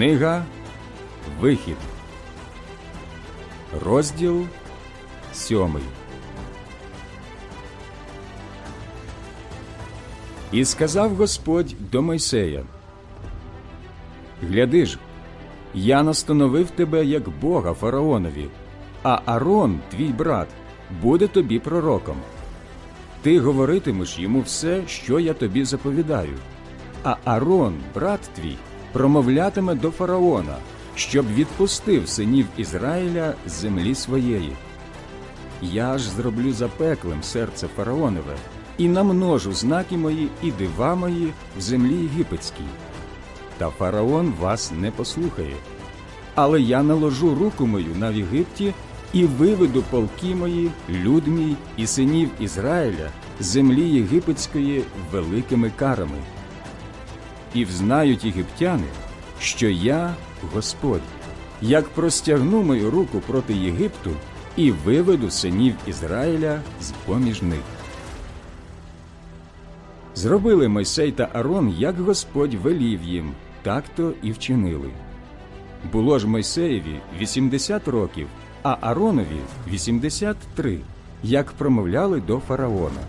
Книга Вихід, розділ сьомий. І сказав Господь до Мойсея: Гляди ж, я настановив тебе як Бога фараонові, а Арон, твій брат, буде тобі пророком. Ти говоритимеш йому все, що я тобі заповідаю. А Арон, брат твій, промовлятиме до фараона, щоб відпустив синів Ізраїля з землі своєї. Я ж зроблю запеклим серце фараонове і намножу знаки мої і дива мої в землі єгипетській. Та фараон вас не послухає. Але я наложу руку мою на Єгипті і виведу полки мої, люд мій і синів Ізраїля землі єгипетської великими карами. І взнають єгиптяни, що я Господь, як простягну мою руку проти Єгипту і виведу синів Ізраїля з поміж них. Зробили Мойсей та Арон, як Господь велів їм, так то і вчинили. Було ж Мойсеєві 80 років, а Аронові 83, як промовляли до фараона.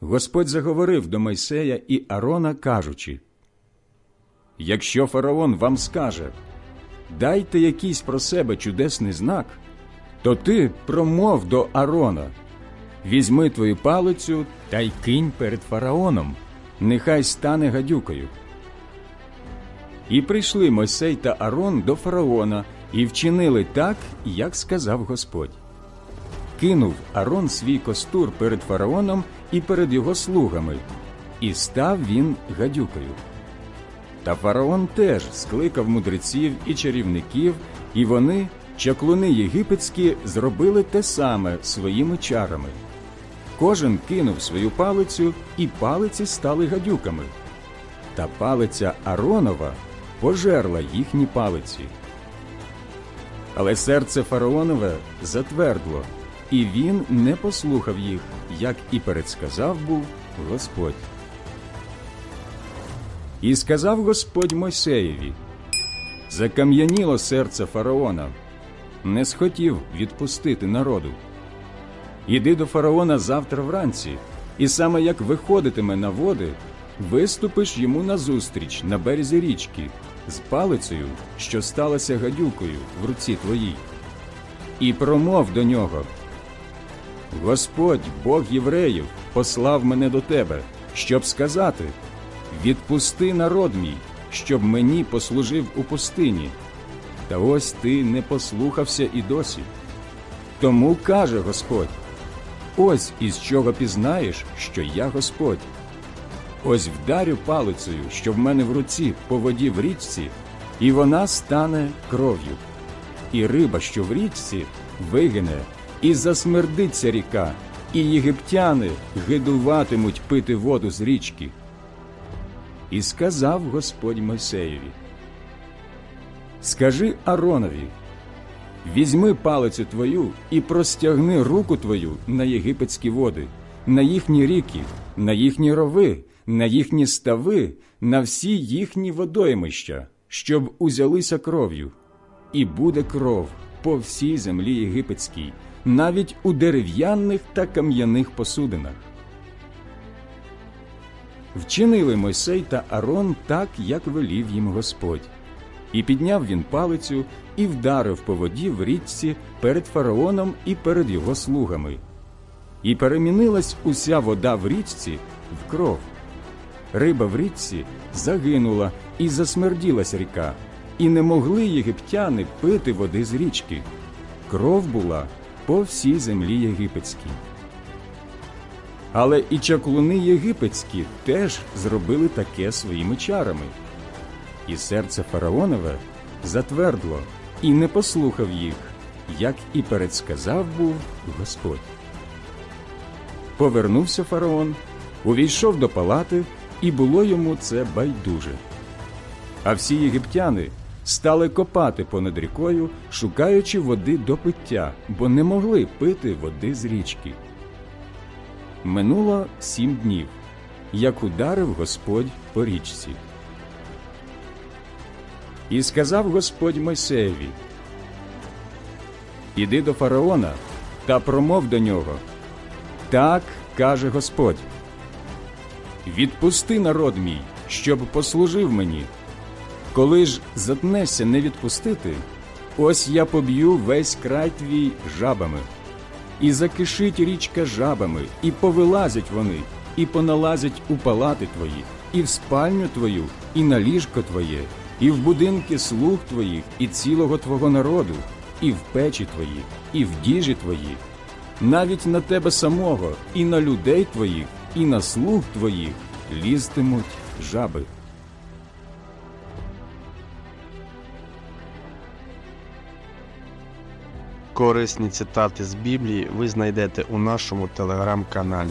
Господь заговорив до Мойсея і Арона, кажучи: Якщо фараон вам скаже, дайте якийсь про себе чудесний знак, то ти промов до Арона, візьми твою палицю та й кинь перед фараоном, нехай стане гадюкою. І прийшли Мойсей та Арон до фараона і вчинили так, як сказав Господь. Кинув Арон свій костур перед фараоном і перед його слугами, і став він гадюкою. Та фараон теж скликав мудреців і чарівників, і вони, чаклуни єгипетські, зробили те саме своїми чарами. Кожен кинув свою палицю, і палиці стали гадюками. Та палиця Аронова пожерла їхні палиці. Але серце фараонове затвердло, і він не послухав їх, як і передсказав був Господь. І сказав Господь Мойсеєві: Закам'яніло серце фараона, не схотів відпустити народу. Іди до фараона завтра вранці, і саме як виходитиме на води, виступиш йому назустріч на березі річки з палицею, що сталася гадюкою в руці твоїй, і промов до нього. Господь, Бог євреїв, послав мене до тебе, щоб сказати: Відпусти народ мій, щоб мені послужив у пустині. Та ось ти не послухався і досі. Тому каже Господь: ось із чого пізнаєш, що я Господь. Ось вдарю палицею, що в мене в руці по воді в річці, і вона стане кров'ю. І риба, що в річці, вигине, і засмердиться ріка, і єгиптяни гидуватимуть пити воду з річки. І сказав Господь Мойсеєві: Скажи Аронові, візьми палицю твою і простягни руку твою на єгипетські води, на їхні ріки, на їхні рови, на їхні стави, на всі їхні водоймища, щоб узялися кров'ю, і буде кров по всій землі єгипетській, навіть у дерев'яних та кам'яних посудинах. Вчинили Мойсей та Арон так, як велів їм Господь. І підняв він палицю і вдарив по воді в річці перед фараоном і перед його слугами. І перемінилась уся вода в річці в кров. Риба в річці загинула і засмерділась ріка, і не могли єгиптяни пити води з річки. Кров була по всій землі єгипетській. Але і чаклуни єгипетські теж зробили таке своїми чарами. І серце фараонове затвердло і не послухав їх, як і передсказав був Господь. Повернувся фараон, увійшов до палати, і було йому це байдуже. А всі єгиптяни стали копати понад рікою, шукаючи води до пиття, бо не могли пити води з річки. Минуло сім днів, як ударив Господь по річці. І сказав Господь Мойсеєві: Іди до фараона та промов до нього. Так каже Господь. Відпусти народ мій, щоб послужив мені. Коли ж затнешся не відпустити, ось я поб'ю весь край твій жабами. І закишить річка жабами, і повилазять вони, і поналазять у палати твої, і в спальню твою, і на ліжко твоє, і в будинки слуг твоїх, і цілого твого народу, і в печі твої, і в діжі твої, навіть на тебе самого, і на людей твоїх, і на слуг твоїх лізтимуть жаби. Корисні цитати з Біблії ви знайдете у нашому телеграм-каналі.